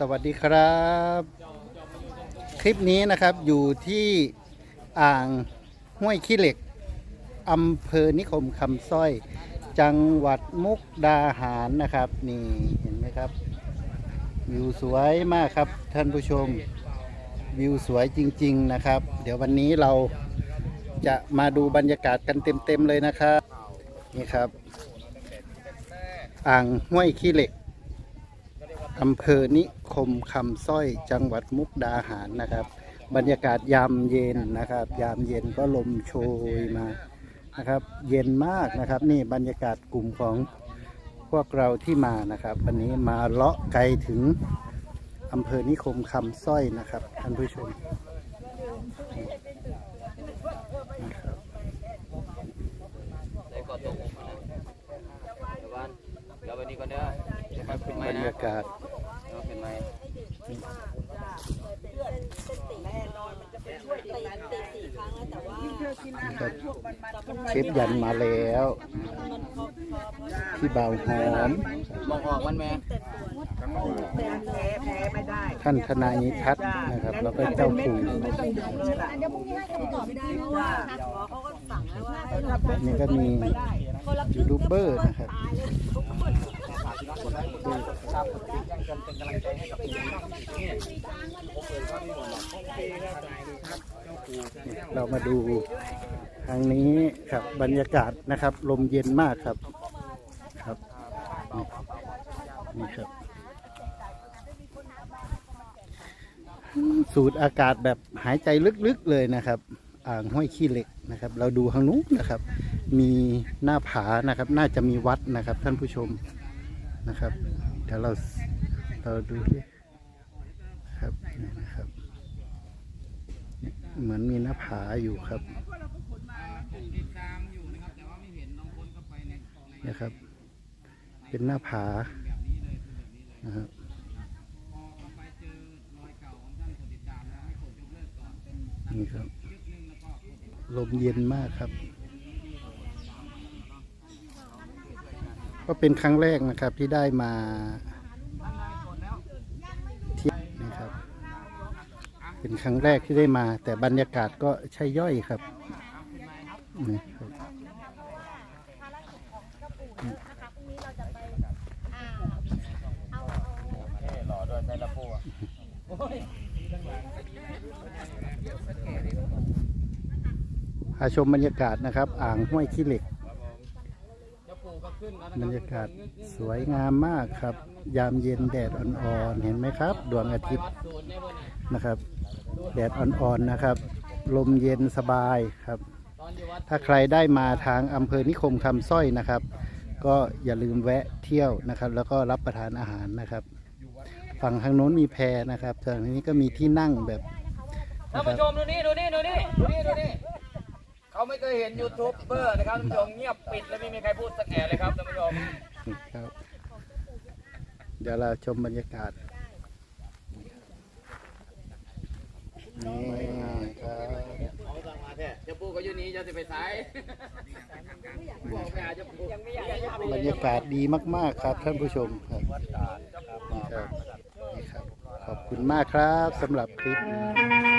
สวัสดีครับ คลิปนี้นะครับอยู่ที่อ่างห้วยขี้เหล็กอำเภอนิคมคำสร้อย จังหวัดมุกดาหารนะครับ นี่เห็นไหมครับ วิวสวยมากครับท่านผู้ชมวิวสวยจริง ๆนะครับ เดี๋ยววันนี้เราจะมาดูบรรยากาศกันเต็ม ๆ เลยนะครับ นี่ครับ อ่างห้วยขี้เหล็ก อำเภอนิคมคำสร้อยจังหวัดมุกดาหารนะครับ บรรยากาศยามเย็นนะครับ ยามเย็นก็ลมโชยมานะครับ เย็นมากนะครับ นี่บรรยากาศกลุ่มของพวกเราที่มานะครับ วันนี้มาเลาะไกลถึงอำเภอนิคมคำสร้อยนะครับท่านผู้ชมนะครับได้ก่อนตกมาเดี๋ยวบ้านเดี๋ยวไปนี่ก่อนเด้อเดี๋ยวไปเป็ขึ้นนไม้บรรนะยากาศเดี๋ยวขึ้นไม้นะครับเชฟยันมาแล้วพี่เบาหอมมองออกมันแม่ท่านทนายนิทัศน์นะครับ แล้วก็เจ้าปู่เดี๋ยวพรุ่งนี้ให้คำตอบไม่ได้เพราะว่าเขาก็สั่งแล้วว่านี่ก็มียูทูบเบอร์นะครับเรามาดูทางนี้ครับบรรยากาศนะครับ ลมเย็นมากครับครับนี่ครับ สูดอากาศแบบหายใจลึกๆเลยนะครับ อ่างห้วยขี้เหล็กนะครับ เราดูทางนู้นนะครับ มีหน้าผานะครับ น่าจะมีวัดนะครับท่านผู้ชม นะครับ เดี๋ยวเราเราดูดิครับนี่นะครับเหมือนมีหน้าผาอยู่ครับนะครับ เป็นหน้าผานะครับนี่ครับ ลมเย็นมากครับ ก็เป็นครั้งแรกนะครับที่ได้มาที่นะครับ เป็นครั้งแรกที่ได้มา แต่บรรยากาศก็ใช่ย่อยครับนี่ครับอด้วยใส่ละปูอะพาชมบรรยากาศนะครับ อ่างห้วยขี้เหล็ก เจ้าปูก็ขึ้นแล้ว บรรยากาศสวยงามมากครับ ยามเย็นแดดอ่อนๆเห็นไหมครับ ดวงอาทิตย์ศูนย์ได้บ่เนี่ยนะครับ แดดอ่อนๆนะครับ ลมเย็นสบายครับตอนอยู่วัดถ้าใครได้มาทางอำเภอนิคมคำสร้อยนะครับ ก็อย่าลืมแวะเที่ยวนะครับ แล้วก็รับประทานอาหารนะครับ ฝั่งทางโน้นมีแพนะครับทางนี้ก็มีที่นั่งแบบท่านนะคผู้รับชมดูนี่ดูนี่ดูนี่ดูนี่ดูนี่ เขาไม่เคยเห็นยูทูบเบอร์นะครับท่านผู้ชมเงียบปิดเลยไม่มีใครพูดสักแอะเลยครับท่านผู้ชมครับ เดี๋ยวเราชมบรรยากาศนี่ครับเอาสั่งมาแท้เจ้าปูก็อยู่นี่จะสิไปสายบอกไปหาเจ้าปูยังไม่อยากจะบรรยากาศดีมาก ๆ ครับท่านผู้ชมครับนี่ครับนี่ครับ ขอบคุณมากครับสำหรับคลิปนี้